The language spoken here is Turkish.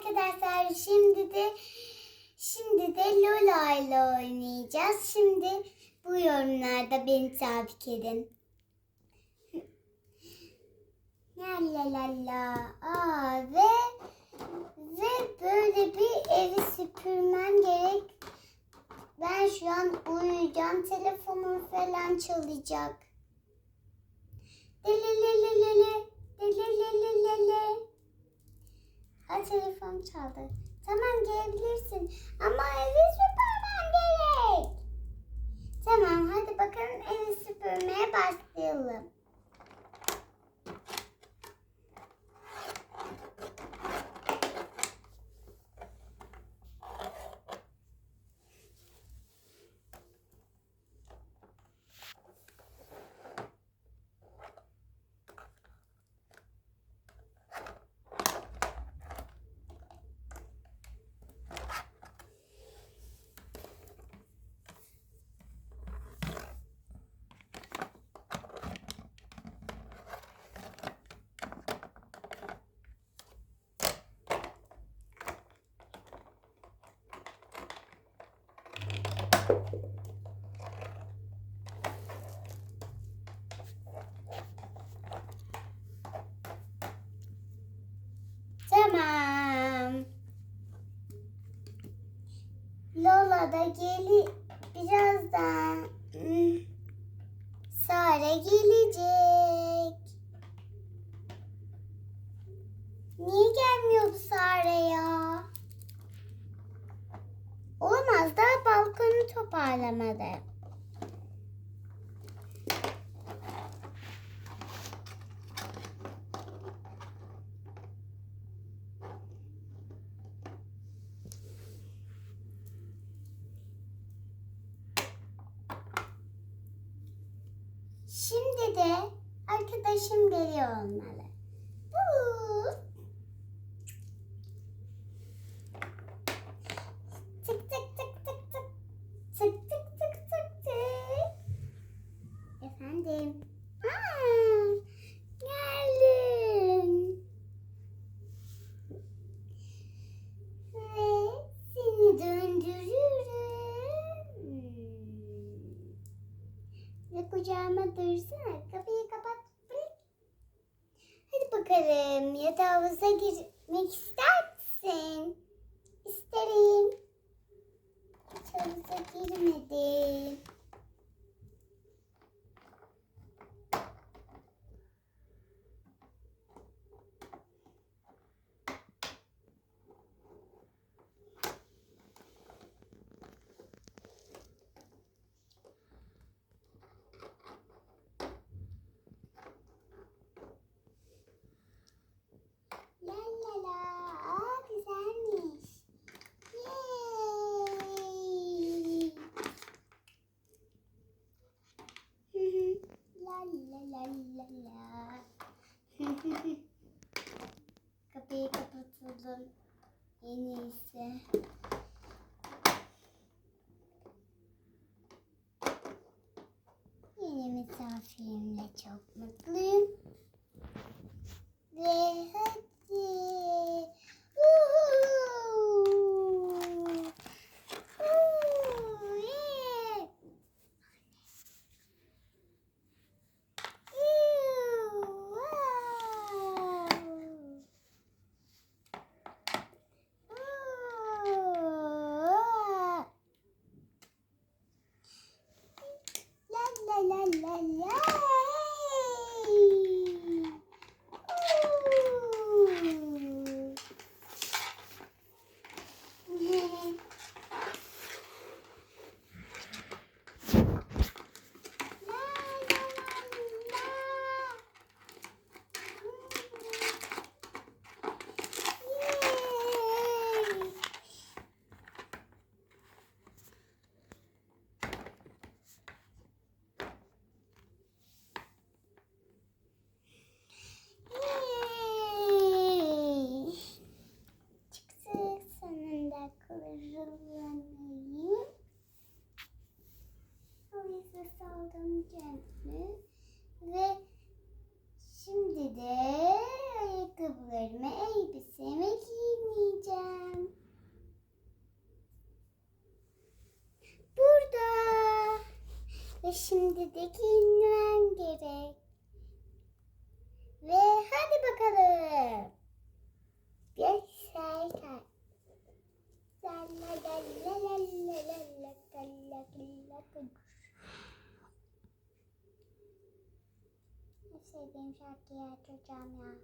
arkadaşlar şimdi de şimdi de Lola ile oynayacağız. Şimdi bu yorumlarda beni takip edin. La la la la. Aa, ve ve böyle bir evi süpürmem gerek. Ben şu an uyuyacağım. Telefonum falan çalacak. Delelelelele. Delelelelele. Ha telefon çaldı. Tamam gelebilirsin. Ama evi süpürmem gerek. Tamam hadi bakalım evi süpürmeye başlayalım. Tamam. Lola da geli birazdan hmm, Sare gelecek. Niye gelmiyor bu Sare ya? Olamaz balkonu toparlamadı. Şimdi de arkadaşım geliyor olmalı. Efendim. Aa, geldin. Ve seni döndürürüm. Ve kucağıma dursana. Kapıyı kapat. Hadi bakalım. Yatağımıza girmek ister misin? İsterim. Yatağımıza girmedi. La la la. Aa, güzelmiş. Yay. Hı hı. La la la la. Kapıyı kapatalım. En iyisi. Yeni misafirimle çok mutluyum. Ve hadi. kıvırcılanayım. Havayı saldım kendimi. Ve şimdi de ayakkabılarımı, elbisemi giyineceğim. Burada. Ve şimdi de giyinmem gerek. Sevdiğim şarkıyı açacağım ya.